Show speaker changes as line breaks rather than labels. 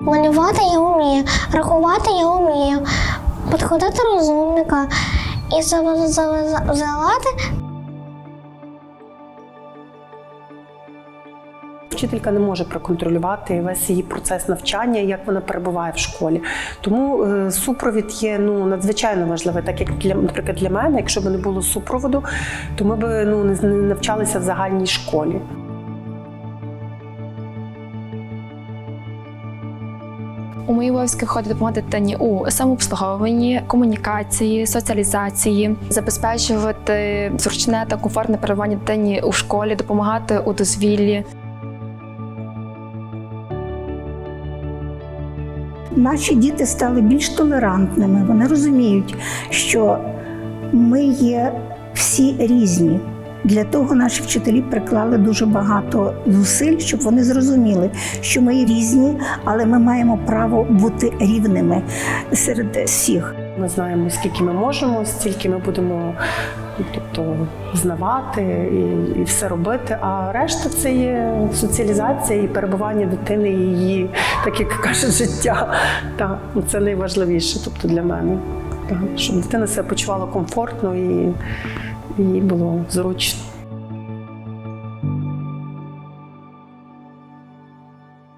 Малювати я вмію, рахувати я вмію, підходити розумника і завазати
Вчителька не може проконтролювати весь її процес навчання, як вона перебуває в школі. Тому е, супровід є ну надзвичайно важливий. Так як для наприклад для мене, якщо б не було супроводу, то ми б ну не навчалися в загальній школі.
У мої обов'язки входить допомагати у самообслуговуванні, комунікації, соціалізації, забезпечувати зручне та комфортне перебування дитині у школі, допомагати у дозвіллі.
Наші діти стали більш толерантними. Вони розуміють, що ми є всі різні. Для того наші вчителі приклали дуже багато зусиль, щоб вони зрозуміли, що ми різні, але ми маємо право бути рівними серед всіх.
Ми знаємо, скільки ми можемо, стільки ми будемо тобто, знавати і, і все робити. А решта це є соціалізація і перебування дитини, і її, так як каже, життя. Так, ну, це найважливіше, тобто для мене. Так, щоб дитина себе почувала комфортно і і було зручно.